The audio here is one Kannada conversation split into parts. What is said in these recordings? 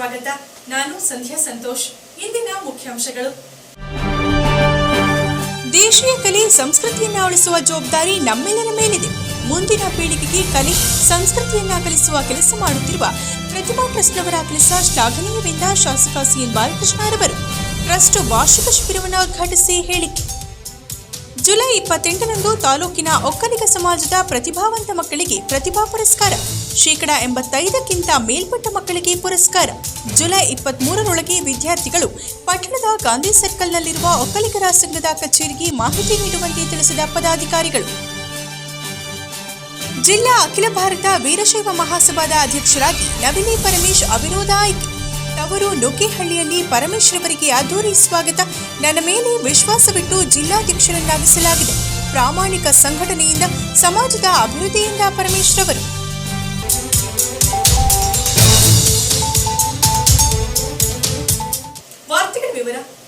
ಸ್ವಾಗತ. ನಾನು ಸಂಧ್ಯಾ ಸಂತೋಷ್. ಇಂದಿನ ಮುಖ್ಯಾಂಶಗಳು. ದೇಶೀಯ ಕಲೆ ಸಂಸ್ಕೃತಿಯನ್ನ ಉಳಿಸುವ ಜವಾಬ್ದಾರಿ ನಮ್ಮೆಲ್ಲರ ಮೇಲಿದೆ. ಮುಂದಿನ ಪೀಳಿಗೆಗೆ ಕಲೆ ಸಂಸ್ಕೃತಿಯನ್ನ ಕಲಿಸುವ ಕೆಲಸ ಮಾಡುತ್ತಿರುವ ಪ್ರತಿಭಾ ಟ್ರಸ್ಟ್ನವರ ಕೆಲಸ ಶ್ಲಾಘನೀಯವೆಂದ ಶಾಸಕ ಸಿಎನ್ ಬಾಲಕೃಷ್ಣರವರು ಟ್ರಸ್ಟ್ ವಾರ್ಷಿಕ ಶಿಬಿರವನ್ನು ಉದ್ಘಾಟಿಸಿ ಹೇಳಿಕೆ. ಜುಲೈ ಇಪ್ಪತ್ತೆಂಟರಂದು ತಾಲೂಕಿನ ಒಕ್ಕಲಿಗ ಸಮಾಜದ ಪ್ರತಿಭಾವಂತ ಮಕ್ಕಳಿಗೆ ಪ್ರತಿಭಾ ಪುರಸ್ಕಾರ. ಶೇಕಡ ಎಂಬತ್ತೈದಕ್ಕಿಂತ ಮೇಲ್ಪಟ್ಟ ಮಕ್ಕಳಿಗೆ ಪುರಸ್ಕಾರ. ಜುಲೈ ಇಪ್ಪತ್ಮೂರರೊಳಗೆ ವಿದ್ಯಾರ್ಥಿಗಳು ಪಟ್ಟಣದ ಗಾಂಧಿ ಸರ್ಕಲ್ನಲ್ಲಿರುವ ಒಕ್ಕಲಿಗರ ಸಂಘದ ಕಚೇರಿಗೆ ಮಾಹಿತಿ ನೀಡುವಂತೆ ತಿಳಿಸಿದ ಪದಾಧಿಕಾರಿಗಳು. ಜಿಲ್ಲಾ ಅಖಿಲ ಭಾರತ ವೀರಶೈವ ಮಹಾಸಭಾದ ಅಧ್ಯಕ್ಷರಾಗಿ ನವಿಲಿ ಪರಮೇಶ್ ಅವಿರೋಧ ಆಯ್ಕೆ. ತವರು ನುಗ್ಗೇಹಳ್ಳಿಯಲ್ಲಿ ಪರಮೇಶ್ ಅವರಿಗೆ ಅದ್ದೂರಿ ಸ್ವಾಗತ. ನನ್ನ ಮೇಲೆ ವಿಶ್ವಾಸವಿಟ್ಟು ಜಿಲ್ಲಾಧ್ಯಕ್ಷರನ್ನಾಗಿಸಲಾಗಿದೆ. ಪ್ರಾಮಾಣಿಕ ಸಂಘಟನೆಯಿಂದ, ಸಮಾಜದ ಅಭಿವೃದ್ಧಿಯಿಂದ ಪರಮೇಶ್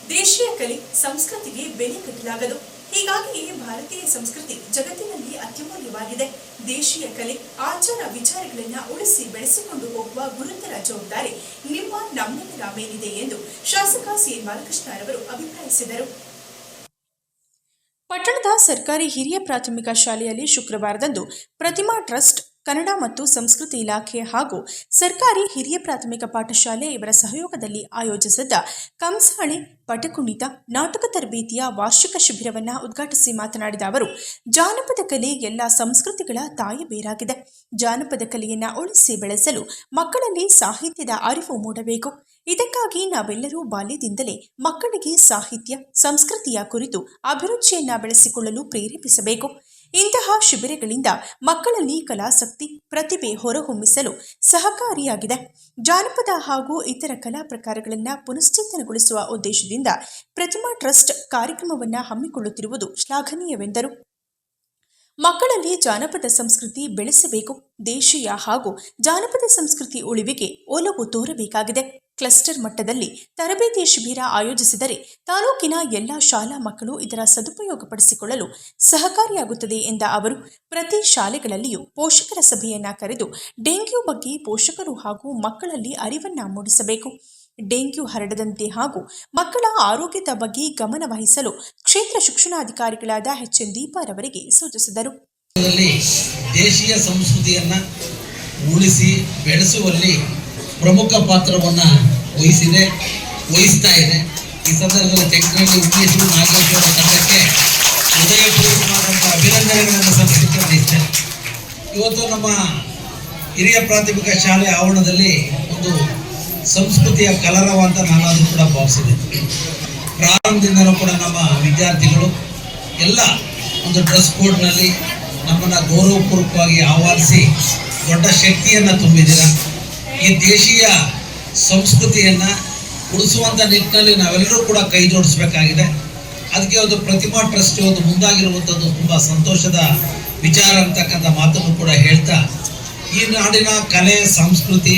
ದೇಶೀಯ ಕಲೆ ಸಂಸ್ಕೃತಿಗೆ ಬೆಲೆ ಕಟ್ಟಲಾಗದು. ಹೀಗಾಗಿಯೇ ಭಾರತೀಯ ಸಂಸ್ಕೃತಿ ಜಗತ್ತಿನಲ್ಲಿ ಅತ್ಯಮೂಲ್ಯವಾಗಿದೆ. ದೇಶೀಯ ಕಲೆ, ಆಚಾರ ವಿಚಾರಗಳನ್ನ ಉಳಿಸಿ ಬೆಳೆಸಿಕೊಂಡು ಹೋಗುವ ಗುರುತರ ಜವಾಬ್ದಾರಿ ನಿಮ್ಮ ನಮ್ಮೆಲ್ಲರ ಮೇಲಿದೆ ಎಂದು ಶಾಸಕ ಸಿಎನ್ ಬಾಲಕೃಷ್ಣರವರು ಅಭಿಪ್ರಾಯಿಸಿದರು. ಪಟ್ಟಣದ ಸರ್ಕಾರಿ ಹಿರಿಯ ಪ್ರಾಥಮಿಕ ಶಾಲೆಯಲ್ಲಿ ಶುಕ್ರವಾರದಂದು ಪ್ರತಿಮಾ ಟ್ರಸ್ಟ್ ಕನ್ನಡ ಮತ್ತು ಸಂಸ್ಕೃತಿ ಇಲಾಖೆ ಹಾಗೂ ಸರ್ಕಾರಿ ಹಿರಿಯ ಪ್ರಾಥಮಿಕ ಪಾಠಶಾಲೆ ಇವರ ಸಹಯೋಗದಲ್ಲಿ ಆಯೋಜಿಸಿದ್ದ ಕಂಸಾಳೆ ಪಟಕುಣಿತ ನಾಟಕ ತರಬೇತಿಯ ವಾರ್ಷಿಕ ಶಿಬಿರವನ್ನು ಉದ್ಘಾಟಿಸಿ ಮಾತನಾಡಿದ ಅವರು, ಜಾನಪದ ಕಲೆ ಎಲ್ಲ ಸಂಸ್ಕೃತಿಗಳ ತಾಯಿ ಬೇರಾಗಿದೆ. ಜಾನಪದ ಕಲೆಯನ್ನು ಉಳಿಸಿ ಬೆಳೆಸಲು ಮಕ್ಕಳಲ್ಲಿ ಸಾಹಿತ್ಯದ ಅರಿವು ಮೂಡಬೇಕು. ಇದಕ್ಕಾಗಿ ನಾವೆಲ್ಲರೂ ಬಾಲ್ಯದಿಂದಲೇ ಮಕ್ಕಳಿಗೆ ಸಾಹಿತ್ಯ, ಸಂಸ್ಕೃತಿಯ ಕುರಿತು ಅಭಿರುಚಿಯನ್ನ ಬೆಳೆಸಿಕೊಳ್ಳಲು ಪ್ರೇರೇಪಿಸಬೇಕು. ಇಂತಹ ಶಿಬಿರಗಳಿಂದ ಮಕ್ಕಳಲ್ಲಿ ಕಲಾಸಕ್ತಿ ಪ್ರತಿಭೆ ಹೊರಹೊಮ್ಮಿಸಲು ಸಹಕಾರಿಯಾಗಿದೆ. ಜಾನಪದ ಹಾಗೂ ಇತರ ಕಲಾ ಪ್ರಕಾರಗಳನ್ನು ಪುನಶ್ಚೇತನಗೊಳಿಸುವ ಉದ್ದೇಶದಿಂದ ಪ್ರತಿಮಾ ಟ್ರಸ್ಟ್ ಕಾರ್ಯಕ್ರಮವನ್ನು ಹಮ್ಮಿಕೊಳ್ಳುತ್ತಿರುವುದು ಶ್ಲಾಘನೀಯವೆಂದರು. ಮಕ್ಕಳಲ್ಲಿ ಜಾನಪದ ಸಂಸ್ಕೃತಿ ಬೆಳೆಸಬೇಕು, ದೇಶೀಯ ಹಾಗೂ ಜಾನಪದ ಸಂಸ್ಕೃತಿ ಉಳಿವಿಗೆ ಒಲವು ತೋರಬೇಕಾಗಿದೆ. ಕ್ಲಸ್ಟರ್ ಮಟ್ಟದಲ್ಲಿ ತರಬೇತಿ ಶಿಬಿರ ಆಯೋಜಿಸಿದರೆ ತಾಲೂಕಿನ ಎಲ್ಲ ಶಾಲಾ ಮಕ್ಕಳು ಇದರ ಸದುಪಯೋಗಪಡಿಸಿಕೊಳ್ಳಲು ಸಹಕಾರಿಯಾಗುತ್ತದೆ ಎಂದ ಅವರು, ಪ್ರತಿ ಶಾಲೆಗಳಲ್ಲಿಯೂ ಪೋಷಕರ ಸಭೆಯನ್ನ ಕರೆದು ಡೆಂಗ್ಯೂ ಬಗ್ಗೆ ಪೋಷಕರು ಹಾಗೂ ಮಕ್ಕಳಲ್ಲಿ ಅರಿವನ್ನ ಮೂಡಿಸಬೇಕು. ಡೆಂಗ್ಯೂ ಹರಡದಂತೆ ಹಾಗೂ ಮಕ್ಕಳ ಆರೋಗ್ಯದ ಬಗ್ಗೆ ಗಮನವಹಿಸಲು ಕ್ಷೇತ್ರ ಶಿಕ್ಷಣಾಧಿಕಾರಿಗಳಾದ ಎಚ್ ಎನ್ ದೀಪಾರವರಿಗೆ ಸೂಚಿಸಿದರು. ದೇಶೀಯ ಸಂಸ್ಕೃತಿಯನ್ನು ಉಳಿಸಿ ಬೆಳೆಸುವಲ್ಲಿ ಪ್ರಮುಖ ಪಾತ್ರವನ್ನ ವಹಿಸಿದೆ, ವಹಿಸ್ತಾ ಇದೆ. ಈ ಸಂದರ್ಭದಲ್ಲಿ ತೆಂಕನಹಳ್ಳಿ ಉಮೇಶು ನಾಗೇಶ್ವರ ತಂಡಕ್ಕೆ ಹೃದಯಪೂರ್ವಕವಾದಂಥ ಅಭಿನಂದನೆಗಳನ್ನು ಸಲ್ಲಿಸಲಿಕ್ಕೆ ಇವತ್ತು ನಮ್ಮ ಹಿರಿಯ ಪ್ರಾಥಮಿಕ ಶಾಲೆ ಆವರಣದಲ್ಲಿ ಒಂದು ಸಂಸ್ಕೃತಿಯ ಕಲರವ ಅಂತ ನಾನಾದರೂ ಕೂಡ ಭಾವಿಸಿದೆ. ಪ್ರಾರಂಭದಿಂದಲೂ ಕೂಡ ನಮ್ಮ ವಿದ್ಯಾರ್ಥಿಗಳು ಎಲ್ಲ ಒಂದು ಡ್ರೆಸ್ ಕೋಡ್ನಲ್ಲಿ ನಮ್ಮನ್ನು ಗೌರವಪೂರ್ವಕವಾಗಿ ಆಹ್ವಾನಿಸಿ ದೊಡ್ಡ ಶಕ್ತಿಯನ್ನು ತುಂಬಿದ್ದೀರ? ಈ ದೇಶೀಯ ಸಂಸ್ಕೃತಿಯನ್ನು ಉಳಿಸುವಂಥ ನಿಟ್ಟಿನಲ್ಲಿ ನಾವೆಲ್ಲರೂ ಕೂಡ ಕೈ ಜೋಡಿಸಬೇಕಾಗಿದೆ. ಅದಕ್ಕೆ ಒಂದು ಪ್ರತಿಮಾ ಟ್ರಸ್ಟ್ ಒಂದು ಮುಂದಾಗಿರುವಂಥದ್ದು ತುಂಬ ಸಂತೋಷದ ವಿಚಾರ ಅಂತಕ್ಕಂಥ ಮಾತನ್ನು ಕೂಡ ಹೇಳ್ತಾ, ಈ ನಾಡಿನ ಕಲೆ, ಸಂಸ್ಕೃತಿ,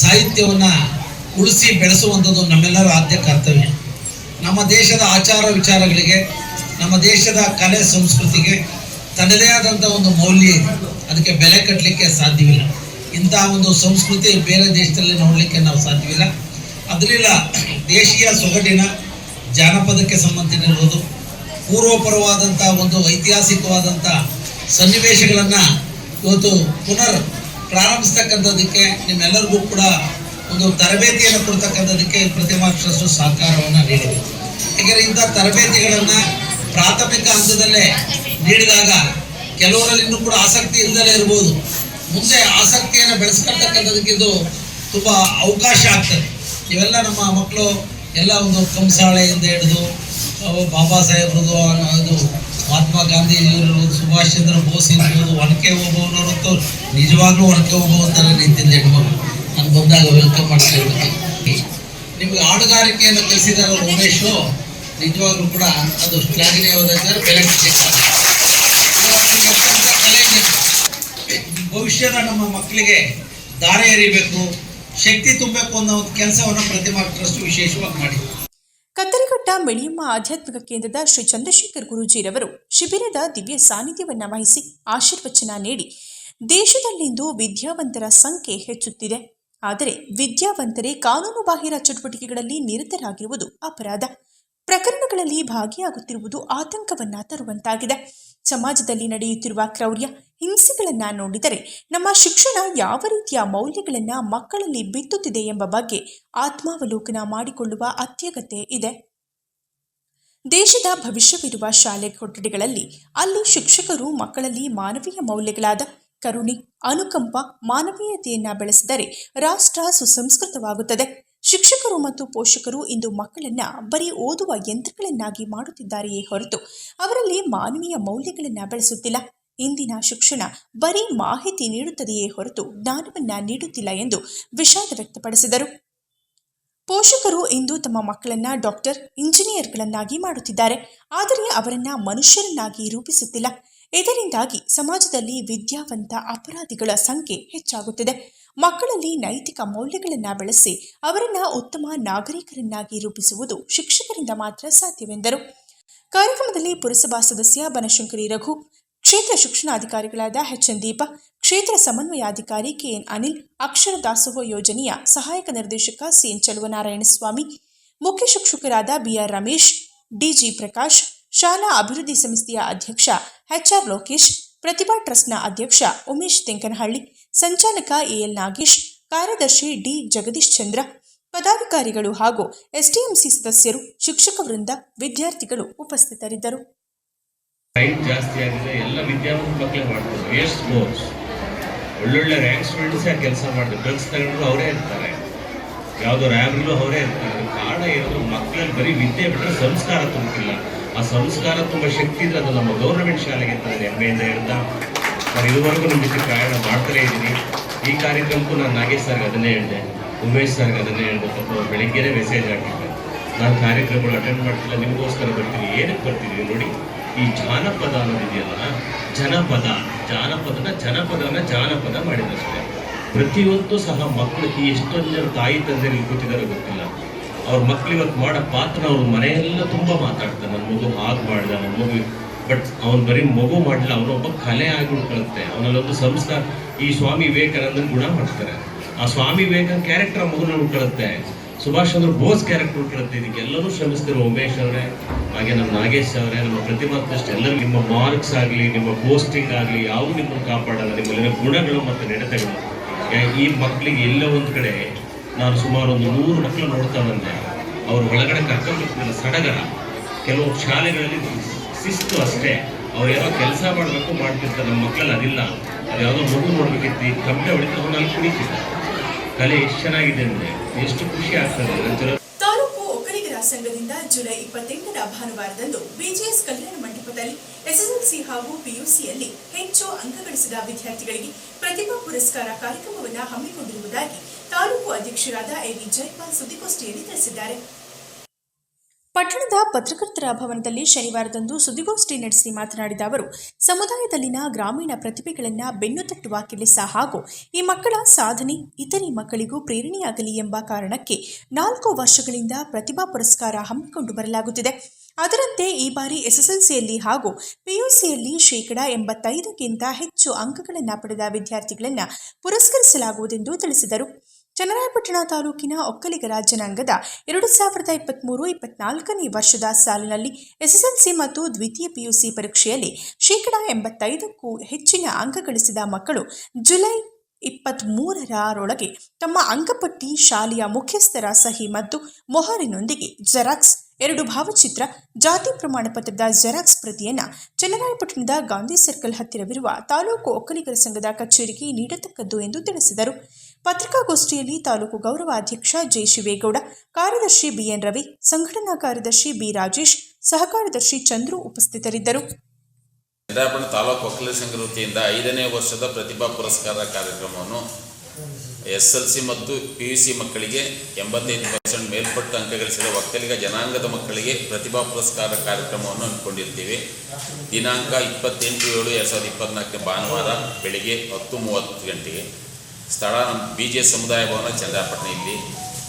ಸಾಹಿತ್ಯವನ್ನು ಉಳಿಸಿ ಬೆಳೆಸುವಂಥದ್ದು ನಮ್ಮೆಲ್ಲರ ಆದ್ಯ ಕರ್ತವ್ಯ. ನಮ್ಮ ದೇಶದ ಆಚಾರ ವಿಚಾರಗಳಿಗೆ, ನಮ್ಮ ದೇಶದ ಕಲೆ ಸಂಸ್ಕೃತಿಗೆ ತನ್ನದೇ ಆದಂಥ ಒಂದು ಮೌಲ್ಯ ಅದಕ್ಕೆ ಬೆಲೆ ಕಟ್ಟಲಿಕ್ಕೆ ಸಾಧ್ಯವಿಲ್ಲ. ಇಂತಹ ಒಂದು ಸಂಸ್ಕೃತಿ ಬೇರೆ ದೇಶದಲ್ಲಿ ನೋಡಲಿಕ್ಕೆ ನಾವು ಸಾಧ್ಯವಿಲ್ಲ. ಅದರಿಂದ ದೇಶೀಯ ಸೊಗಡಿನ ಜಾನಪದಕ್ಕೆ ಸಂಬಂಧಿಸಿರುವುದು ಪೂರ್ವಪರವಾದಂಥ ಒಂದು ಐತಿಹಾಸಿಕವಾದಂಥ ಸನ್ನಿವೇಶಗಳನ್ನು ಇವತ್ತು ಪುನರ್ ಪ್ರಾರಂಭಿಸ್ತಕ್ಕಂಥದ್ದಕ್ಕೆ ನಿಮ್ಮೆಲ್ಲರಿಗೂ ಕೂಡ ಒಂದು ತರಬೇತಿಯನ್ನು ಕೊಡ್ತಕ್ಕಂಥದ್ದಕ್ಕೆ ಪ್ರತಿಮಾ ಟ್ರಸ್ಟು ಸಹಕಾರವನ್ನು ನೀಡಿದೆ ಯಾಕೆಂದರೆ ಇಂಥ ತರಬೇತಿಗಳನ್ನು ಪ್ರಾಥಮಿಕ ಹಂತದಲ್ಲೇ ನೀಡಿದಾಗ ಕೆಲವರಲ್ಲಿ ಇನ್ನೂ ಕೂಡ ಆಸಕ್ತಿ ಇಲ್ಲದಲೇ ಇರ್ಬೋದು. ಮುಂದೆ ಆಸಕ್ತಿಯನ್ನು ಬೆಳೆಸ್ಕೊಳ್ತಕ್ಕಂಥದ್ದಕ್ಕೆ ಇದು ತುಂಬ ಅವಕಾಶ ಆಗ್ತದೆ. ಇವೆಲ್ಲ ನಮ್ಮ ಮಕ್ಕಳು ಎಲ್ಲ ಒಂದು ಕಂಸಾಳೆಯಿಂದ ಹಿಡಿದು ಬಾಬಾ ಸಾಹೇಬ್ರದ್ದು ಅದು ಮಹಾತ್ಮ ಗಾಂಧಿ ಇವರು ಸುಭಾಷ್ ಚಂದ್ರ ಬೋಸ್ ಇರ್ಬೋದು ಒನಕೆ ಹೋಗುವವನವರಂತೂ ನಿಜವಾಗ್ಲೂ ಒನಕೆ ಹೋಗುವಂತಲ್ಲ ನಿಂತಿದ್ದೆ ಹೆಣ್ಮಕ್ಳು. ನಾನು ಬಂದಾಗ ವೆಲ್ಕಮ್ ಮಾಡ್ತಾ ನಿಮ್ಗೆ ಹಾಡುಗಾರಿಕೆಯನ್ನು ಕಲಿಸಿದಾರ ಉಮೇಶು. ನಿಜವಾಗ್ಲೂ ಕೂಡ ಅದು ಶ್ಲಾಘನೀಯವಾದ ಬೆಲೆ ಕಟ್ಟಲಿಕ್ಕೆ ಕಲೆ ಇದೆ. ಭವಿಷ್ಯದ ನಮ್ಮ ಮಕ್ಕಳಿಗೆ ದಾರಿ ಎರಿಬೇಕು, ಶಕ್ತಿ ತುಂಬಬೇಕು ಅನ್ನೋ ಒಂದು ಕೆಲಸವನ್ನು ಪ್ರತಿಮಾ ಟ್ರಸ್ಟ್ ವಿಶೇಷವಾಗಿ ಮಾಡಿದೆ. ಕತ್ತರಿಘಟ್ಟ ಮಿಳಿಯಮ್ಮ ಆಧ್ಯಾತ್ಮಿಕ ಕೇಂದ್ರದ ಶ್ರೀ ಚಂದ್ರಶೇಖರ್ ಗುರೂಜಿರವರು ಶಿಬಿರದ ದಿವ್ಯ ಸಾನ್ನಿಧ್ಯವನ್ನು ವಹಿಸಿ ಆಶೀರ್ವಚನ ನೀಡಿ, ದೇಶದಲ್ಲಿಂದು ವಿದ್ಯಾವಂತರ ಸಂಖ್ಯೆ ಹೆಚ್ಚುತ್ತಿದೆ. ಆದರೆ ವಿದ್ಯಾವಂತರೇ ಕಾನೂನು ಬಾಹಿರ ಚಟುವಟಿಕೆಗಳಲ್ಲಿ ನಿರತರಾಗಿರುವುದು ಅಪರಾಧ. ಪ್ರಕರಣಗಳಲ್ಲಿ ಭಾಗಿಯಾಗುತ್ತಿರುವುದು ಆತಂಕವನ್ನ ತರುವಂತಾಗಿದೆ. ಸಮಾಜದಲ್ಲಿ ನಡೆಯುತ್ತಿರುವ ಕ್ರೌರ್ಯ ಹಿಂಸೆಗಳನ್ನು ನೋಡಿದರೆ ನಮ್ಮ ಶಿಕ್ಷಣ ಯಾವ ರೀತಿಯ ಮೌಲ್ಯಗಳನ್ನು ಮಕ್ಕಳಲ್ಲಿ ಬಿತ್ತುತ್ತಿದೆ ಎಂಬ ಬಗ್ಗೆ ಆತ್ಮಾವಲೋಕನ ಮಾಡಿಕೊಳ್ಳುವ ಅತ್ಯಗತ್ಯ ಇದೆ. ದೇಶದ ಭವಿಷ್ಯವಿರುವ ಶಾಲೆ ಕೊಠಡಿಗಳಲ್ಲಿ ಅಲ್ಲಿ ಶಿಕ್ಷಕರು ಮಕ್ಕಳಲ್ಲಿ ಮಾನವೀಯ ಮೌಲ್ಯಗಳಾದ ಕರುಣೆ, ಅನುಕಂಪ, ಮಾನವೀಯತೆಯನ್ನು ಬೆಳೆಸಿದರೆ ರಾಷ್ಟ್ರ ಸುಸಂಸ್ಕೃತವಾಗುತ್ತದೆ. ಶಿಕ್ಷಕರು ಮತ್ತು ಪೋಷಕರು ಇಂದು ಮಕ್ಕಳನ್ನ ಬರೀ ಓದುವ ಯಂತ್ರಗಳನ್ನಾಗಿ ಮಾಡುತ್ತಿದ್ದಾರೆಯೇ ಹೊರತು ಅವರಲ್ಲಿ ಮಾನವೀಯ ಮೌಲ್ಯಗಳನ್ನು ಬೆಳೆಸುತ್ತಿಲ್ಲ. ಇಂದಿನ ಶಿಕ್ಷಣ ಬರೀ ಮಾಹಿತಿ ನೀಡುತ್ತದೆಯೇ ಹೊರತು ಜ್ಞಾನವನ್ನ ನೀಡುತ್ತಿಲ್ಲ ಎಂದು ವಿಷಾದ ವ್ಯಕ್ತಪಡಿಸಿದರು. ಪೋಷಕರು ಇಂದು ತಮ್ಮ ಮಕ್ಕಳನ್ನ ಡಾಕ್ಟರ್, ಇಂಜಿನಿಯರ್ಗಳನ್ನಾಗಿ ಮಾಡುತ್ತಿದ್ದಾರೆ. ಆದರೆ ಅವರನ್ನ ಮನುಷ್ಯರನ್ನಾಗಿ ರೂಪಿಸುತ್ತಿಲ್ಲ. ಇದರಿಂದಾಗಿ ಸಮಾಜದಲ್ಲಿ ವಿದ್ಯಾವಂತ ಅಪರಾಧಿಗಳ ಸಂಖ್ಯೆ ಹೆಚ್ಚಾಗುತ್ತಿದೆ. ಮಕ್ಕಳಲ್ಲಿ ನೈತಿಕ ಮೌಲ್ಯಗಳನ್ನು ಬೆಳೆಸಿ ಅವರನ್ನ ಉತ್ತಮ ನಾಗರಿಕರನ್ನಾಗಿ ರೂಪಿಸುವುದು ಶಿಕ್ಷಕರಿಂದ ಮಾತ್ರ ಸಾಧ್ಯವೆಂದರು. ಕಾರ್ಯಕ್ರಮದಲ್ಲಿ ಪುರಸಭಾ ಸದಸ್ಯ ಬನಶಂಕರಿ ರಘು, ಕ್ಷೇತ್ರ ಶಿಕ್ಷಣಾಧಿಕಾರಿಗಳಾದ ಎಚ್. ಎನ್. ದೀಪ, ಕ್ಷೇತ್ರ ಸಮನ್ವಯಾಧಿಕಾರಿ ಕೆಎನ್ ಅನಿಲ್, ಅಕ್ಷರ ದಾಸೋಹ ಯೋಜನೆಯ ಸಹಾಯಕ ನಿರ್ದೇಶಕ ಸಿಎನ್ ಚಲುವನಾರಾಯಣಸ್ವಾಮಿ, ಮುಖ್ಯ ಶಿಕ್ಷಕರಾದ ಬಿಆರ್ ರಮೇಶ್ ಡಿಜಿ ಪ್ರಕಾಶ್ ಶಾಲಾ ಅಭಿವೃದ್ಧಿ ಸಂಸ್ಥೆಯ ಅಧ್ಯಕ್ಷ ಎಚ್ಆರ್ ಲೋಕೇಶ್, ಪ್ರತಿಭಾ ಟ್ರಸ್ಟ್ನ ಅಧ್ಯಕ್ಷ ಉಮೇಶ್ ತೆಂಕನಹಳ್ಳಿ, ಸಂಚಾಲಕ ಎಎಲ್ ನಾಗೇಶ್, ಕಾರ್ಯದರ್ಶಿ ಡಿ ಜಗದೀಶ್ ಚಂದ್ರ, ಪದಾಧಿಕಾರಿಗಳು ಹಾಗೂ ಎಸ್ಡಿಎಂಸಿ ಸದಸ್ಯರು, ಶಿಕ್ಷಕ ವೃಂದ, ವಿದ್ಯಾರ್ಥಿಗಳು ಉಪಸ್ಥಿತರಿದ್ದರು. ಜಾಸ್ತಿ ಆಗಿದೆ ಎಲ್ಲ ವಿದ್ಯಾವಂತ ಸ್ಪೋರ್ಟ್ಸ್ ಒಳ್ಳೊಳ್ಳೆ ರ್ಯಾಂಕ್ ಸ್ಟೂಡೆಂಟ್ಸ್ ಆ ಕೆಲಸ ಮಾಡ್ತಾರೆ. ಡ್ರಗ್ಸ್ ತಗೊಂಡ್ರು ಅವರೇ ಇರ್ತಾರೆ. ಯಾವುದೋ ರ್ಯಾಬ್ರಲ್ಲೂ ಅವರೇ ಇರ್ತಾರೆ. ಕಾರಣ ಏನಂದ್ರೆ ಮಕ್ಕಳಲ್ಲಿ ಬರೀ ವಿದ್ಯೆ ಬಿಟ್ಟರೆ ಸಂಸ್ಕಾರ ತುಂಬಿಲ್ಲ ಆ ಸಂಸ್ಕಾರ ತುಂಬ ಶಕ್ತಿ ಇದೆ ಅದು ನಮ್ಮ ಗೌರ್ಮೆಂಟ್ ಶಾಲೆಗೆ ಇರ್ತದೆ ಹೆಮ್ಮೆಯಿಂದ ಹೇಳ್ತಾ ನಾನು ಇದುವರೆಗೂ ನಿಮ್ಮ ಜೊತೆ ಪ್ರಯಾಣ ಮಾಡ್ತಲೇ ಇದ್ದೀನಿ. ಈ ಕಾರ್ಯಕ್ರಮಕ್ಕೂ ನಾನು ನಾಗೇಶ್ ಸರ್ಗೆ ಅದನ್ನೇ ಹೇಳಿದೆ, ಉಮೇಶ್ ಸರ್ಗೆ ಅದನ್ನೇ ಹೇಳಿದೆ ಪಾಪ ಬೆಳಿಗ್ಗೆನೇ ಮೆಸೇಜ್ ಹಾಕಿದ್ದೆ. ನಾನು ಕಾರ್ಯಕ್ರಮಗಳು ಅಟೆಂಡ್ ಮಾಡ್ತಿಲ್ಲ, ನಿಮಗೋಸ್ಕರ ಬರ್ತೀನಿ, ಏನಕ್ಕೆ ಬರ್ತಿದ್ದೀವಿ ನೋಡಿ. ಈ ಜಾನಪದ ಅನ್ನೋದಿದೆಯಲ್ಲ, ಜನಪದ, ಜಾನಪದನ ಜನಪದನ ಜಾನಪದ ಮಾಡಿದಷ್ಟೇ. ಪ್ರತಿಯೊಂದು ಸಹ ಮಕ್ಕಳಿಗೆ ಎಷ್ಟೊಂದು ಜನ ತಾಯಿ ತಂದೆ ಕೂತಿದ್ದಾರೆ ಗೊತ್ತಿಲ್ಲ. ಅವ್ರ ಮಕ್ಳು ಇವತ್ತು ಮಾಡೋ ಪಾತ್ರ ಅವ್ರ ಮನೆಯೆಲ್ಲ ತುಂಬ ಮಾತಾಡ್ತಾರೆ. ನನ್ನ ಮಗು ಹಾಗೆ ಮಾಡ್ದ ನನ್ನ ಮಗು ಬಟ್ ಅವ್ನು ಬರೀ ಮಗು ಮಾಡಲಿಲ್ಲ ಅವನೊಬ್ಬ ಕಲೆ ಆಗಿ ಅವನಲ್ಲೊಂದು ಸಂಸ್ಕಾರ ಈ ಸ್ವಾಮಿ ವಿವೇಕಾನಂದನ ಗುಣ ಮಾಡ್ತಾರೆ. ಆ ಸ್ವಾಮಿ ವಿವೇಕಾನಂದ ಕ್ಯಾರೆಕ್ಟರ್ ಮಗುನ ಉಳ್ಕೊಳುತ್ತೆ ಸುಭಾಷ್ ಚಂದ್ರ ಬೋಸ್ ಕ್ಯಾರೆಕ್ಟರ್ ಉಳ್ಕೊಳುತ್ತೆ ಇದಕ್ಕೆಲ್ಲರೂ ಶ್ರಮಿಸ್ತಿರೋ ಉಮೇಶ್ ಅವರೇ, ಹಾಗೆ ನಮ್ಮ ನಾಗೇಶ್ ಅವರೇ, ನಮ್ಮ ಟ್ರಸ್ಟ್ ಎಲ್ಲರೂ ನಿಮ್ಮ ಮಾರ್ಕ್ಸ್ ಆಗಲಿ, ನಿಮ್ಮ ಪೋಸ್ಟಿಂಗ್ ಆಗಲಿ, ಯಾವುದು ನಿಮ್ಮನ್ನು ಕಾಪಾಡಲ್ಲ ನಿಮ್ಮಲ್ಲಿನ ಗುಣಗಳು ಮತ್ತು ನಡತೆಗಳು. ಈ ಮಕ್ಕಳಿಗೆ ಎಲ್ಲ ಒಂದು ಕಡೆ ನಾನು ಸುಮಾರು ಒಂದು ನೂರು ಮಕ್ಕಳು ನೋಡ್ತಾ ಬಂದೆ. ಅವ್ರ ಒಳಗಡೆ ಕರ್ಕೊಂಡ್ಬಿಟ್ಟಿಲ್ಲ ಸಡಗರ. ಕೆಲವು ಶಾಲೆಗಳಲ್ಲಿ ಶಿಸ್ತು ಅಷ್ಟೇ. ಅವ್ರು ಏನೋ ಕೆಲಸ ಮಾಡಬೇಕು ಮಾಡ್ತಿರ್ತಾರೆ. ನಮ್ಮ ಮಕ್ಕಳಲ್ಲಿ ಅದಿಲ್ಲ. ಅದು ಯಾವುದೋ ಮಗು ನೋಡ್ಬೇಕಿತ್ತು. ಈ ಕಮ್ಮಿ ಹೊಡಿತು ನಾನು ಅಲ್ಲಿ ಕುಣಿತಿದ್ದ. ಕಲೆ ಎಷ್ಟು ಚೆನ್ನಾಗಿದೆ ಅಂದರೆ ಎಷ್ಟು ಖುಷಿ ಆಗ್ತದೆ. ತಾಲೂಕು ಒಕ್ಕಲಿಗರ ಸಂಘದಿಂದ ಜುಲೈ ಇಪ್ಪತ್ತೆಂಟರ ಭಾನುವಾರದಂದು ಬಿಜೆಎಸ್ ಕಲ್ಯಾಣ ಮಂಟಪದಲ್ಲಿ ಎಸ್ಎಸ್ಎಲ್ಸಿ ಹಾಗೂ ಪಿಯುಸಿಯಲ್ಲಿ ಹೆಚ್ಚು ಅಂಕ ಗಳಿಸಿದ ವಿದ್ಯಾರ್ಥಿಗಳಿಗೆ ಪ್ರತಿಭಾ ಪುರಸ್ಕಾರ ಕಾರ್ಯಕ್ರಮವನ್ನು ಹಮ್ಮಿಕೊಂಡಿರುವುದಾಗಿ ತಾಲೂಕು ಅಧ್ಯಕ್ಷರಾದ ಎವಿ ಜೈಪಾಲ್ ಸುದ್ದಿಗೋಷ್ಠಿಯಲ್ಲಿ ತಿಳಿಸಿದ್ದಾರೆ. ಪಟ್ಟಣದ ಪತ್ರಕರ್ತರ ಭವನದಲ್ಲಿ ಶನಿವಾರದಂದು ಸುದ್ದಿಗೋಷ್ಠಿ ನಡೆಸಿ ಮಾತನಾಡಿದ ಅವರು, ಸಮುದಾಯದಲ್ಲಿನ ಗ್ರಾಮೀಣ ಪ್ರತಿಭೆಗಳನ್ನು ಬೆನ್ನು ತಟ್ಟುವ ಕೆಲಸ ಹಾಗೂ ಈ ಮಕ್ಕಳ ಸಾಧನೆ ಇತರೆ ಮಕ್ಕಳಿಗೂ ಪ್ರೇರಣೆಯಾಗಲಿ ಎಂಬ ಕಾರಣಕ್ಕೆ ನಾಲ್ಕು ವರ್ಷಗಳಿಂದ ಪ್ರತಿಭಾ ಪುರಸ್ಕಾರ ಹಮ್ಮಿಕೊಂಡು ಬರಲಾಗುತ್ತಿದೆ. ಅದರಂತೆ ಈ ಬಾರಿ ಎಸ್ಎಸ್ಎಲ್ಸಿಯಲ್ಲಿ ಹಾಗೂ ಪಿಯುಸಿಯಲ್ಲಿ ಶೇಕಡ ಎಂಬತ್ತೈದಕ್ಕಿಂತ ಹೆಚ್ಚು ಅಂಕಗಳನ್ನು ಪಡೆದ ವಿದ್ಯಾರ್ಥಿಗಳನ್ನು ಪುರಸ್ಕರಿಸಲಾಗುವುದೆಂದು ತಿಳಿಸಿದರು. ಚನ್ನರಾಯಪಟ್ಟಣ ತಾಲೂಕಿನ ಒಕ್ಕಲಿಗರ ಜನಾಂಗದ ಎರಡು ಸಾವಿರದ ಇಪ್ಪತ್ತ್ಮೂರು ಇಪ್ಪತ್ನಾಲ್ಕನೇ ವರ್ಷದ ಸಾಲಿನಲ್ಲಿ ಎಸ್ಎಸ್ಎಲ್ಸಿ ಮತ್ತು ದ್ವಿತೀಯ ಪಿಯುಸಿ ಪರೀಕ್ಷೆಯಲ್ಲಿ ಶೇಕಡಾ ಎಂಬತ್ತೈದಕ್ಕೂ ಹೆಚ್ಚಿನ ಅಂಕ ಗಳಿಸಿದ ಮಕ್ಕಳು ಜುಲೈ ಇಪ್ಪತ್ತ್ಮೂರರೊಳಗೆ ತಮ್ಮ ಅಂಕಪಟ್ಟಿ ಶಾಲೆಯ ಮುಖ್ಯಸ್ಥರ ಸಹಿ ಮತ್ತು ಮೊಹರಿನೊಂದಿಗೆ ಜೆರಾಕ್ಸ್ ಎರಡು ಭಾವಚಿತ್ರ ಜಾತಿ ಪ್ರಮಾಣ ಪತ್ರದ ಜೆರಾಕ್ಸ್ ಪ್ರತಿಯನ್ನು ಚನ್ನರಾಯಪಟ್ಟಣದ ಗಾಂಧಿ ಸರ್ಕಲ್ ಹತ್ತಿರವಿರುವ ತಾಲೂಕು ಒಕ್ಕಲಿಗರ ಸಂಘದ ಕಚೇರಿಗೆ ನೀಡತಕ್ಕದ್ದು ಎಂದು ತಿಳಿಸಿದರು. ಪತ್ರಿಕಾಗೋಷ್ಠಿಯಲ್ಲಿ ತಾಲೂಕು ಗೌರವ ಅಧ್ಯಕ್ಷ ಜೆ ಶಿವೇಗೌಡ ಕಾರ್ಯದರ್ಶಿ ಬಿಎನ್ ರವಿ, ಸಂಘಟನಾ ಕಾರ್ಯದರ್ಶಿ ಬಿ ರಾಜೇಶ್ ಸಹ ಕಾರ್ಯದರ್ಶಿ ಚಂದ್ರು ಉಪಸ್ಥಿತರಿದ್ದರು. ತಾಲೂಕು ಒಕ್ಕಲಿಗರ ಸಂಘದ ವತಿಯಿಂದ ಐದನೇ ವರ್ಷದ ಪ್ರತಿಭಾ ಪುರಸ್ಕಾರ ಕಾರ್ಯಕ್ರಮವನ್ನು ಎಸ್ ಎಲ್ ಸಿ ಮತ್ತು ಪಿ ಯು ಸಿ ಮಕ್ಕಳಿಗೆ ಎಂಬತ್ತೈದು ಪರ್ಸೆಂಟ್ ಮೇಲ್ಪಟ್ಟ ಅಂಕ ಗಳಿಸಿದ ಒಕ್ಕಲಿಗ ಜನಾಂಗದ ಮಕ್ಕಳಿಗೆ ಪ್ರತಿಭಾ ಪುರಸ್ಕಾರ ಕಾರ್ಯಕ್ರಮವನ್ನು ಹಮ್ಮಿಕೊಂಡಿರ್ತೀವಿ ದಿನಾಂಕ ಇಪ್ಪತ್ತೆಂಟು ಏಳು ಎರಡು ಸಾವಿರದ ಇಪ್ಪತ್ನಾಲ್ಕನೇ ಭಾನುವಾರ ಬೆಳಿಗ್ಗೆ ಹತ್ತು ಮೂವತ್ತು ಗಂಟೆಗೆ. ಸ್ಥಳ ನಮ್ಮ ಬಿ ಜೆ ಸಮುದಾಯ ಭವನ, ಚಂದ್ರಾಪಟ್ಟಣ ಇಲ್ಲಿ.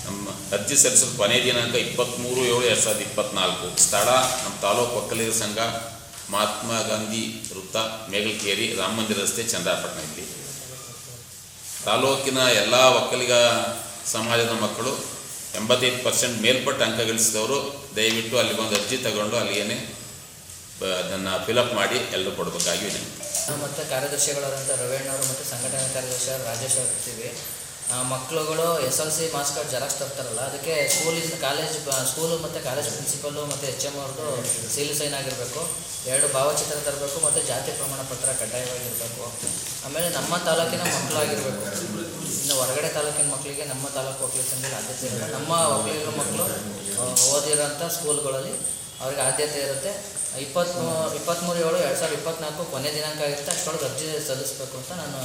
ನಮ್ಮ ಅರ್ಜಿ ಸಲ್ಲಿಸಲು ಕೊನೆಯ ದಿನಾಂಕ ಇಪ್ಪತ್ತ್ಮೂರು ಏಳು ಎರಡು ಸಾವಿರದ ಇಪ್ಪತ್ತ್ನಾಲ್ಕು ಸ್ಥಳ ನಮ್ಮ ತಾಲೂಕು ಒಕ್ಕಲಿಗರ ಸಂಘ, ಮಹಾತ್ಮ ಗಾಂಧಿ ವೃತ್ತ, ಮೇಗಲ್ಕೇರಿ, ರಾಮ ಮಂದಿರ ರಸ್ತೆ, ಚಂದ್ರಾಪಟ್ಟಣ ಇಲ್ಲಿ. ತಾಲೂಕಿನ ಎಲ್ಲ ಒಕ್ಕಲಿಗ ಸಮಾಜದ ಮಕ್ಕಳು ಎಂಬತ್ತೈದು ಪರ್ಸೆಂಟ್ ಮೇಲ್ಪಟ್ಟ ಅಂಕ ಗಳಿಸಿದವರು ದಯವಿಟ್ಟು ಅಲ್ಲಿ ಒಂದು ಅರ್ಜಿ ತಗೊಂಡು ಅಲ್ಲಿಗೇನೆ ಅದನ್ನು ಫಿಲಪ್ ಮಾಡಿ ಎಲ್ಲರೂ ಕೊಡಬೇಕಾಗಿ ಮತ್ತು ಕಾರ್ಯದರ್ಶಿಗಳಾದಂಥ ರವೇಣ್ಣವರು ಮತ್ತು ಸಂಘಟನಾ ಕಾರ್ಯದರ್ಶಿ ರಾಜೇಶ್ ಅವರು ಇರ್ತೀವಿ. ಮಕ್ಕಳುಗಳು S L C marks card xerox ತರ್ತಾರಲ್ಲ, ಅದಕ್ಕೆ ಸ್ಕೂಲಿಂದ ಕಾಲೇಜ್ ಸ್ಕೂಲು ಮತ್ತು ಕಾಲೇಜ್ ಪ್ರಿನ್ಸಿಪಲ್ಲು ಮತ್ತು ಎಚ್ ಎಂ ಅವ್ರದ್ದು ಸೀಲ್ ಸೈನ್ ಆಗಿರಬೇಕು. ಎರಡು ಭಾವಚಿತ್ರ ತರಬೇಕು ಮತ್ತು ಜಾತಿ ಪ್ರಮಾಣ ಪತ್ರ ಕಡ್ಡಾಯವಾಗಿರಬೇಕು. ಆಮೇಲೆ ನಮ್ಮ ತಾಲೂಕಿನ ಮಕ್ಕಳಾಗಿರಬೇಕು. ಇನ್ನು ಹೊರಗಡೆ ತಾಲೂಕಿನ ಮಕ್ಕಳಿಗೆ ನಮ್ಮ ತಾಲೂಕು ಒಕ್ಕಲಿಗ ಸಂಘದಲ್ಲಿ ಆದ್ಯತೆ ಇರಲ್ಲ ನಮ್ಮ ಒಕ್ಕಲಿಗರ ಮಕ್ಕಳು ಓದಿರೋಂಥ ಸ್ಕೂಲ್ಗಳಲ್ಲಿ ಅವ್ರಿಗೆ ಆದ್ಯತೆ ಇರುತ್ತೆ. ಇಪ್ಪತ್ತ್ಮೂ ಇಪ್ಪತ್ತ್ಮೂರು ಏಳು ಎರಡು ಸಾವಿರದ ಇಪ್ಪತ್ತ್ನಾಲ್ಕು ಕೊನೆ ದಿನಾಂಕ ಆಗಿರುತ್ತೆ ಅಷ್ಟೊಳಗೆ ಅರ್ಜಿ ಸಲ್ಲಿಸಬೇಕು ಅಂತ ನಾನು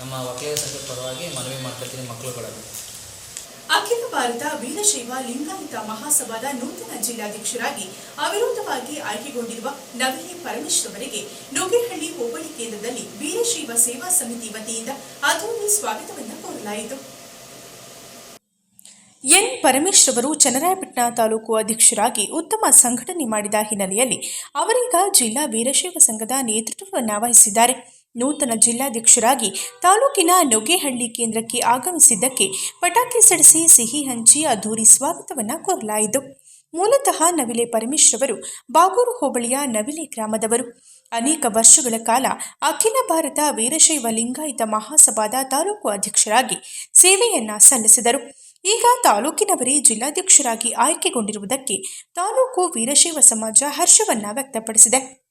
ನಮ್ಮ ವಕೀಲರ ಸಂಘದ ಪರವಾಗಿ ಮನವಿ ಮಾಡ್ಕೊಳ್ತೀನಿ ಮಕ್ಕಳುಗಳಲ್ಲಿ. ಅಖಿಲ ಭಾರತ ವೀರಶೈವ ಲಿಂಗಾಯತ ಮಹಾಸಭಾದ ನೂತನ ಜಿಲ್ಲಾಧ್ಯಕ್ಷರಾಗಿ ಅವಿರೋಧವಾಗಿ ಆಯ್ಕೆಗೊಂಡಿರುವ ನವೀನಿ ಪರಮೇಶ್ವರ್ ಅವರಿಗೆ ನುಗ್ಗೇಹಳ್ಳಿ ಹೋಬಳಿ ಕೇಂದ್ರದಲ್ಲಿ ವೀರಶೈವ ಸೇವಾ ಸಮಿತಿ ವತಿಯಿಂದ ಅದೂರಿ ಸ್ವಾಗತವನ್ನು ಕೋರಲಾಯಿತು. ಎನ್ ಪರಮೇಶ್ ಅವರು ಚನ್ನರಾಯಪಟ್ಟಣ ತಾಲೂಕು ಅಧ್ಯಕ್ಷರಾಗಿ ಉತ್ತಮ ಸಂಘಟನೆ ಮಾಡಿದ ಹಿನ್ನೆಲೆಯಲ್ಲಿ ಅವರೀಗ ಜಿಲ್ಲಾ ವೀರಶೈವ ಸಂಘದ ನೇತೃತ್ವವನ್ನು ವಹಿಸಿದ್ದಾರೆ. ನೂತನ ಜಿಲ್ಲಾಧ್ಯಕ್ಷರಾಗಿ ತಾಲೂಕಿನ ನೊಗೆಹಳ್ಳಿ ಕೇಂದ್ರಕ್ಕೆ ಆಗಮಿಸಿದ್ದಕ್ಕೆ ಪಟಾಕಿ ಸಿಡಿಸಿ ಸಿಹಿ ಹಂಚಿ ಅದ್ದೂರಿ ಸ್ವಾಗತವನ್ನು ಕೋರಲಾಯಿತು. ಮೂಲತಃ ನವಿಲೆ ಪರಮೇಶ್ ಅವರು ಬಾಗೂರು ಹೋಬಳಿಯ ನವಿಲೆ ಗ್ರಾಮದವರು. ಅನೇಕ ವರ್ಷಗಳ ಕಾಲ ಅಖಿಲ ಭಾರತ ವೀರಶೈವ ಲಿಂಗಾಯತ ಮಹಾಸಭಾದ ತಾಲೂಕು ಅಧ್ಯಕ್ಷರಾಗಿ ಸೇವೆಯನ್ನ ಸಲ್ಲಿಸಿದರು. ಈಗ ತಾಲೂಕಿನವರೇ ಜಿಲ್ಲಾಧ್ಯಕ್ಷರಾಗಿ ಆಯ್ಕೆಗೊಂಡಿರುವುದಕ್ಕೆ ತಾಲೂಕು ವೀರಶೈವ ಸಮಾಜ ಹರ್ಷವನ್ನ ವ್ಯಕ್ತಪಡಿಸಿದೆ.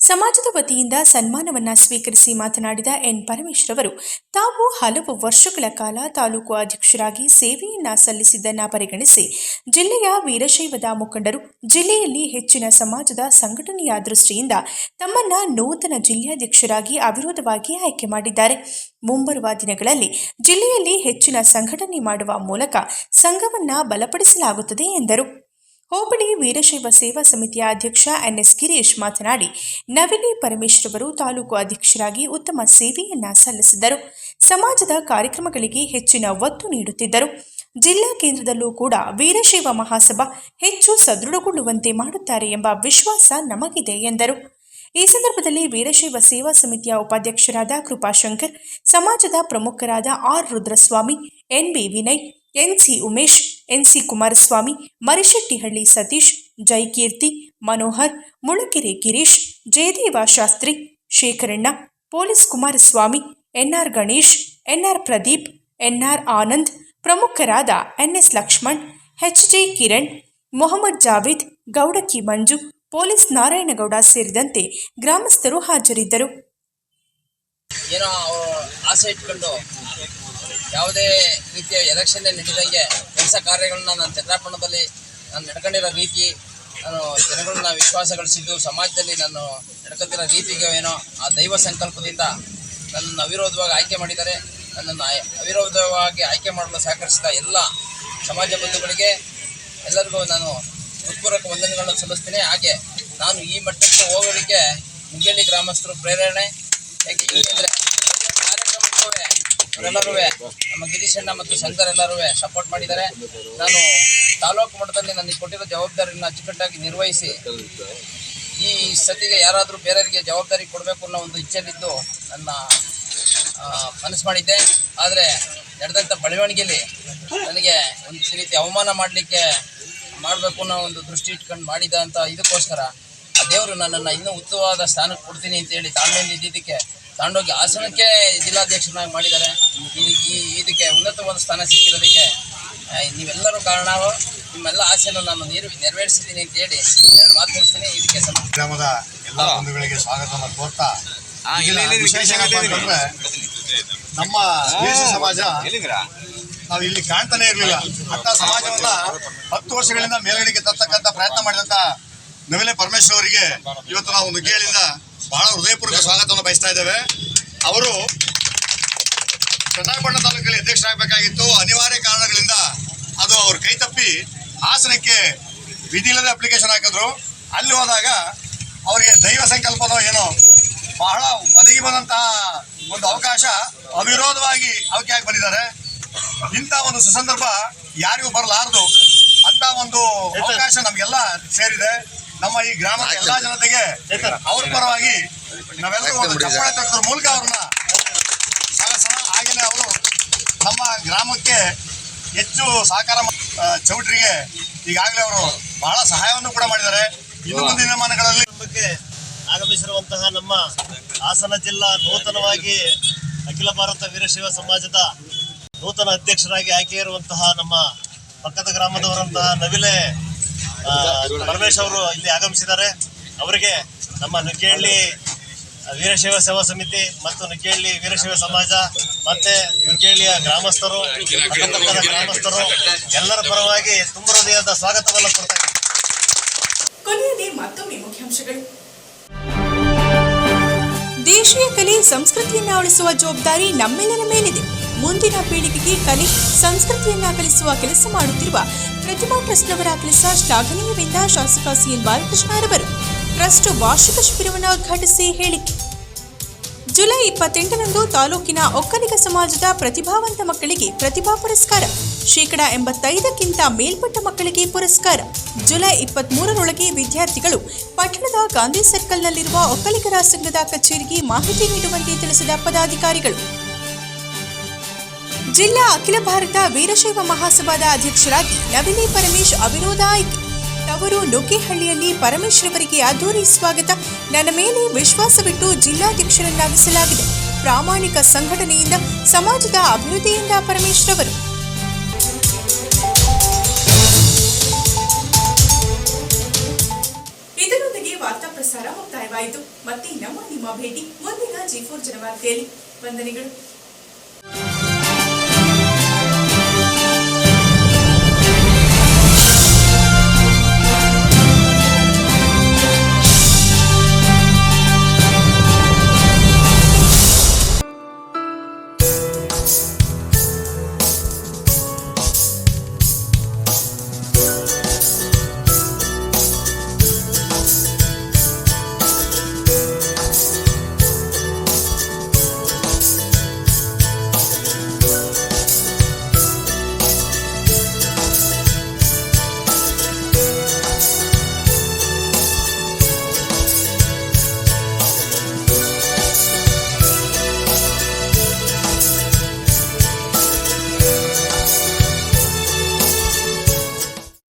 ಸಮಾಜದ ವತಿಯಿಂದ ಸನ್ಮಾನವನ್ನ ಸ್ವೀಕರಿಸಿ ಮಾತನಾಡಿದ ಎನ್ ಪರಮೇಶ್ವರ್ ಅವರು ತಾವು ಹಲವು ವರ್ಷಗಳ ಕಾಲ ತಾಲೂಕು ಅಧ್ಯಕ್ಷರಾಗಿ ಸೇವೆಯನ್ನ ಸಲ್ಲಿಸಿದ್ದನ್ನ ಪರಿಗಣಿಸಿ ಜಿಲ್ಲೆಯ ವೀರಶೈವದ ಮುಖಂಡರು, ಜಿಲ್ಲೆಯಲ್ಲಿ ಹೆಚ್ಚಿನ ಸಮಾಜದ ಸಂಘಟನೆಯ ದೃಷ್ಟಿಯಿಂದ ತಮ್ಮನ್ನ ನೂತನ ಜಿಲ್ಲಾಧ್ಯಕ್ಷರಾಗಿ ಅವಿರೋಧವಾಗಿ ಆಯ್ಕೆ ಮಾಡಿದ್ದಾರೆ. ಮುಂಬರುವ ದಿನಗಳಲ್ಲಿ ಜಿಲ್ಲೆಯಲ್ಲಿ ಹೆಚ್ಚಿನ ಸಂಘಟನೆ ಮಾಡುವ ಮೂಲಕ ಸಂಘವನ್ನ ಬಲಪಡಿಸಲಾಗುತ್ತದೆ ಎಂದರು. ಹೋಬಳಿ ವೀರಶೈವ ಸೇವಾ ಸಮಿತಿಯ ಅಧ್ಯಕ್ಷ ಎನ್ಎಸ್ ಗಿರೀಶ್ ಮಾತನಾಡಿ, ನವಿಲಿ ಪರಮೇಶ್ವರ್ ಅವರು ತಾಲೂಕು ಅಧ್ಯಕ್ಷರಾಗಿ ಉತ್ತಮ ಸೇವೆಯನ್ನ ಸಲ್ಲಿಸಿದ್ದರು ಸಮಾಜದ ಕಾರ್ಯಕ್ರಮಗಳಿಗೆ ಹೆಚ್ಚಿನ ಒತ್ತು ನೀಡುತ್ತಿದ್ದರು. ಜಿಲ್ಲಾ ಕೇಂದ್ರದಲ್ಲೂ ಕೂಡ ವೀರಶೈವ ಮಹಾಸಭಾ ಹೆಚ್ಚು ಸದೃಢಗೊಳ್ಳುವಂತೆ ಮಾಡುತ್ತಾರೆ ಎಂಬ ವಿಶ್ವಾಸ ನಮಗಿದೆ ಎಂದರು. ಈ ಸಂದರ್ಭದಲ್ಲಿ ವೀರಶೈವ ಸೇವಾ ಸಮಿತಿಯ ಉಪಾಧ್ಯಕ್ಷರಾದ ಕೃಪಾಶಂಕರ್, ಸಮಾಜದ ಪ್ರಮುಖರಾದ R Rudraswamy NB Vinay NC Umesh NC Kumaraswamy, Marishettihalli Satish, Jaikeerthi, Manohar, Mulakere Girish, Jayadeva Shastri, Shekharanna, police Kumaraswamy, NR Ganesh, NR Pradeep, NR Anand, ಪ್ರಮುಖರಾದ NS Lakshman, HJ Kiran, Mohammed Javed, Gowdaki Manju, police Narayanagowda ಸೇರಿದಂತೆ ಗ್ರಾಮಸ್ಥರು ಹಾಜರಿದ್ದರು. ಏನೋ ಆಸೆ ಯಾವುದೇ ರೀತಿಯ ಎಲೆಕ್ಷನ್ ನಡೀದಂಗೆ ಕೆಲಸ ಕಾರ್ಯಗಳನ್ನ ನಾನು ಚಂದ್ರಾಪಣದಲ್ಲಿ ನಾನು ನಡ್ಕೊಂಡಿರೋ ರೀತಿ, ನಾನು ಜನಗಳನ್ನ ವಿಶ್ವಾಸ ಗಳಿಸಿದ್ದು ಸಮಾಜದಲ್ಲಿ ನಾನು ನಡ್ಕೊತಿರೋ ರೀತಿಗೆ ಏನೋ ಆ ದೈವ ಸಂಕಲ್ಪದಿಂದ ನನ್ನನ್ನು ಅವಿರೋಧವಾಗಿ ಆಯ್ಕೆ ಮಾಡಿದ್ದಾರೆ. ನನ್ನನ್ನು ಅವಿರೋಧವಾಗಿ ಆಯ್ಕೆ ಮಾಡಲು ಸಹಕರಿಸಿದ ಎಲ್ಲ ಸಮಾಜ ಬಂಧುಗಳಿಗೆ ಎಲ್ಲರಿಗೂ ನಾನು ಹೃತ್ಪೂರ್ವಕ ವಂದನೆಗಳನ್ನು ಸಲ್ಲಿಸ್ತೀನಿ. ಹಾಗೆ ನಾನು ಈ ಮಟ್ಟಕ್ಕೆ ಹೋಗೋದಕ್ಕೆ ಮುಂಗೇಳಿ ಗ್ರಾಮಸ್ಥರು ಪ್ರೇರಣೆ, ಯಾಕೆ ಇವರೆಲ್ಲರೂ ನಮ್ಮ ಗಿರೀಶಣ್ಣ ಮತ್ತು ಶಂಕರ್ ಎಲ್ಲರೂ ಸಪೋರ್ಟ್ ಮಾಡಿದ್ದಾರೆ. ನಾನು ತಾಲೂಕು ಮಟ್ಟದಲ್ಲಿ ನನಗೆ ಕೊಟ್ಟಿರೋ ಜವಾಬ್ದಾರಿಯನ್ನು ಅಚ್ಚುಕಟ್ಟಾಗಿ ನಿರ್ವಹಿಸಿ ಈ ಸತಿಗೆ ಯಾರಾದರೂ ಬೇರೆಯವರಿಗೆ ಜವಾಬ್ದಾರಿ ಕೊಡಬೇಕು ಅನ್ನೋ ಒಂದು ಇಚ್ಛೆಯಲ್ಲಿದ್ದು ನನ್ನ ಮನಸ್ಸು ಮಾಡಿದ್ದೆ. ಆದರೆ ನಡೆದಂಥ ಬೆಳವಣಿಗೆಯಲ್ಲಿ ನನಗೆ ಒಂದು ರೀತಿ ಅವಮಾನ ಮಾಡಲಿಕ್ಕೆ ಮಾಡಬೇಕು ಅನ್ನೋ ಒಂದು ದೃಷ್ಟಿ ಇಟ್ಕೊಂಡು ಮಾಡಿದ ಅಂತ ಇದಕ್ಕೋಸ್ಕರ ಆ ದೇವರು ನನ್ನನ್ನು ಇನ್ನೂ ಉತ್ತಮವಾದ ಸ್ಥಾನಕ್ಕೆ ಕೊಡ್ತೀನಿ ಅಂತೇಳಿ ತಾಳ್ಮೆಯಲ್ಲಿ ಇದ್ದಿದ್ದಕ್ಕೆ ತಗೊಂಡೋಗಿ ಹಾಸನಕ್ಕೆ ಜಿಲ್ಲಾಧ್ಯಕ್ಷರನ್ನಾಗಿ ಮಾಡಿದ್ದಾರೆ. ಈ ಈ ಇದಕ್ಕೆ ಉನ್ನತವಾದ ಸ್ಥಾನ ಸಿಕ್ಕಿರೋದಕ್ಕೆ ನೀವೆಲ್ಲರೂ ಕಾರಣ. ನಿಮ್ಮೆಲ್ಲ ಆಸೆಯನ್ನು ನಾನು ನೀರು ನೆರವೇರಿಸಿದ್ದೀನಿ ಅಂತೇಳಿ ಎರಡು ಮಾತು ಮುಗಿಸ್ತೀನಿ. ಇದಕ್ಕೆ ಗ್ರಾಮದ ಎಲ್ಲ ಬಂಧುಗಳಿಗೆ ಸ್ವಾಗತವನ್ನು ಕೋರ್ತಾ. ವಿಶೇಷ ನಮ್ಮ ದೇಶ ಸಮಾಜ ನಾವು ಇಲ್ಲಿ ಕಾಣ್ತಾನೆ ಇರಲಿಲ್ಲ. ಅಂತ ಸಮಾಜವನ್ನ ಹತ್ತು ವರ್ಷಗಳಿಂದ ಮೇಲ್ಗಡೆಗೆ ತರ್ತಕ್ಕಂಥ ಪ್ರಯತ್ನ ಮಾಡಿದಂತ ನವಿಲೆ ಪರಮೇಶ್ವರ್ ಅವರಿಗೆ ಇವತ್ತು ನಾವು ನುಗ್ಗೇಳಿಂದ ಬಹಳ ಹೃದಯಪೂರ್ವಕ ಸ್ವಾಗತವನ್ನು ಬಯಸ್ತಾ ಇದ್ದೇವೆ. ಅವರು ಚನ್ನರಾಯಪಟ್ಟಣ ತಾಲೂಕಲ್ಲಿ ಅಧ್ಯಕ್ಷರಾಗಬೇಕಾಗಿತ್ತು ಅನಿವಾರ್ಯ ಕಾರಣಗಳಿಂದ ಅದು ಅವ್ರ ಕೈ ತಪ್ಪಿ ಹಾಸನಕ್ಕೆ ವಿಧಿ ಇಲ್ಲದೆ ಅಪ್ಲಿಕೇಶನ್ ಹಾಕಿದ್ರು. ಅಲ್ಲಿ ಹೋದಾಗ ಅವರಿಗೆ ದೈವ ಸಂಕಲ್ಪನೋ ಏನೋ ಬಹಳ ಒದಗಿ ಬಂದಂತಹ ಒಂದು ಅವಕಾಶ ಅವಿರೋಧವಾಗಿ ಆಯ್ಕೆಯಾಗಿ ಬಂದಿದ್ದಾರೆ. ಇಂಥ ಒಂದು ಸುಸಂದರ್ಭ ಯಾರಿಗೂ ಬರಲಾರದು ಅಂತ ಒಂದು ಅವಕಾಶ ನಮ್ಗೆಲ್ಲ ಸೇರಿದೆ. ನಮ್ಮ ಈ ಗ್ರಾಮದ ಎಲ್ಲಾ ಜನತೆಗೆ ಅವ್ರ ಪರವಾಗಿ ನಾವೆಲ್ಲರೂ ಒಂದು ಚಪ್ಪಾಳೆ ತಟ್ಟೋದ್ರ ಮೂಲಕ ಅವ್ರನ್ನ ಹಾಗೆಯೇ ಅವರು ನಮ್ಮ ಗ್ರಾಮಕ್ಕೆ ಹೆಚ್ಚು ಸಹಕಾರ ಚೌಟ್ರಿಗೆ ಈಗಾಗಲೇ ಅವರು ಬಹಳ ಸಹಾಯವನ್ನು ಕೂಡ ಮಾಡಿದ್ದಾರೆ. ಇನ್ನು ಮುಂದಿನ ದಿನಮಾನಗಳಲ್ಲಿ ಬಗ್ಗೆ ಆಗಮಿಸಿರುವಂತಹ ನಮ್ಮ ಹಾಸನ ಜಿಲ್ಲಾ ನೂತನವಾಗಿ ಅಖಿಲ ಭಾರತ ವೀರಶೈವ ಸಮಾಜದ ನೂತನ ಅಧ್ಯಕ್ಷರಾಗಿ ಆಯ್ಕೆ ಇರುವಂತಹ ನಮ್ಮ ಪಕ್ಕದ ಗ್ರಾಮದವರಂತಹ ನವಿಲೆ ಪರಮೇಶ್ ಅವರು ಇಲ್ಲಿ ಆಗಮಿಸಿದ್ದಾರೆ. ಅವರಿಗೆ ನಮ್ಮ ನುಗ್ಗೇಹಳ್ಳಿ ವೀರಶೈವ ಸೇವಾ ಸಮಿತಿ ಮತ್ತು ನುಗ್ಗೇಹಳ್ಳಿ ವೀರಶೈವ ಸಮಾಜ ಮತ್ತೆ ನುಗ್ಗೇಹಳ್ಳಿಯ ಗ್ರಾಮಸ್ಥರು ಗ್ರಾಮಸ್ಥರು ಎಲ್ಲರ ಪರವಾಗಿ ತುಂಬ ಹೃದಯದ ಸ್ವಾಗತವನ್ನು ಕೊಡ್ತಾ ಇದ್ದೀನಿ. ಕೊನೆಯಲ್ಲಿ ಮತ್ತೊಮ್ಮೆ ಮುಖ್ಯಾಂಶಗಳು. ದೇಶೀಯ ಕಲೆ ಸಂಸ್ಕೃತಿಯನ್ನ ಉಳಿಸುವ ಜವಾಬ್ದಾರಿ ನಮ್ಮೆಲ್ಲರ ಮೇಲಿದೆ. ಮುಂದಿನ ಪೀಳಿಗೆಗೆ ಕಲೆ ಸಂಸ್ಕೃತಿಯನ್ನ ಕಲಿಸುವ ಕೆಲಸ ಮಾಡುತ್ತಿರುವ ಪ್ರತಿಮಾ ಟ್ರಸ್ಟ್ನವರ ಕೆಲಸ ಶ್ಲಾಘನೀಯವೆಂದ ಶಾಸಕ ಸಿಎನ್ ಬಾಲಕೃಷ್ಣರವರು ಟ್ರಸ್ಟ್ ವಾರ್ಷಿಕ ಶಿಬಿರವನ್ನು ಉದ್ಘಾಟಿಸಿ ಹೇಳಿಕೆ ಜುಲೈ ಇಪ್ಪತ್ತೆಂಟರಂದು ತಾಲೂಕಿನ ಒಕ್ಕಲಿಗ ಸಮಾಜದ ಪ್ರತಿಭಾವಂತ ಮಕ್ಕಳಿಗೆ ಪ್ರತಿಭಾ ಪುರಸ್ಕಾರ. ಶೇಕಡ ಎಂಬತ್ತೈದಕ್ಕಿಂತ ಮೇಲ್ಪಟ್ಟ ಮಕ್ಕಳಿಗೆ ಪುರಸ್ಕಾರ. ಜುಲೈ ಇಪ್ಪತ್ಮೂರರೊಳಗೆ ವಿದ್ಯಾರ್ಥಿಗಳು ಪಟ್ಟಣದ ಗಾಂಧಿ ಸರ್ಕಲ್ನಲ್ಲಿರುವ ಒಕ್ಕಲಿಗರ ಸಂಘದ ಕಚೇರಿಗೆ ಮಾಹಿತಿ ನೀಡುವಂತೆ ತಿಳಿಸಿದ ಪದಾಧಿಕಾರಿಗಳು. ಜಿಲ್ಲಾ ಅಖಿಲ ಭಾರತ ವೀರಶೈವ ಮಹಾಸಭಾದ ಅಧ್ಯಕ್ಷರಾಗಿ ನವಿಲಿ ಪರಮೇಶ್ ಅವಿರೋಧ ಆಯ್ಕೆ ತವರು ನುಗ್ಗೇಹಳ್ಳಿಯಲ್ಲಿ ಪರಮೇಶ್ ಅವರಿಗೆ ಅದ್ದೂರಿ ಸ್ವಾಗತ. ನನ್ನ ಮೇಲೆ ವಿಶ್ವಾಸವಿಟ್ಟು ಜಿಲ್ಲಾಧ್ಯಕ್ಷರನ್ನಾಗಿಸಲಾಗಿದೆ. ಪ್ರಾಮಾಣಿಕ ಸಂಘಟನೆಯಿಂದ, ಸಮಾಜದ ಅಭಿವೃದ್ಧಿಯಿಂದ ಪರಮೇಶ್ ರವರು ಇದರೊಂದಿಗೆ ವಾರ್ತಾ ಪ್ರಸಾರ ಮುಕ್ತಾಯವಾಯಿತು. ಮತ್ತೆ ನಮ್ಮ ನಿಮ್ಮ ಭೇಟಿ ಮುಂದಿನ ಜಿ ಫೋರ್ ಜನವಾರ್ತೆಯಲ್ಲಿ ವಂದನೆಗಳು.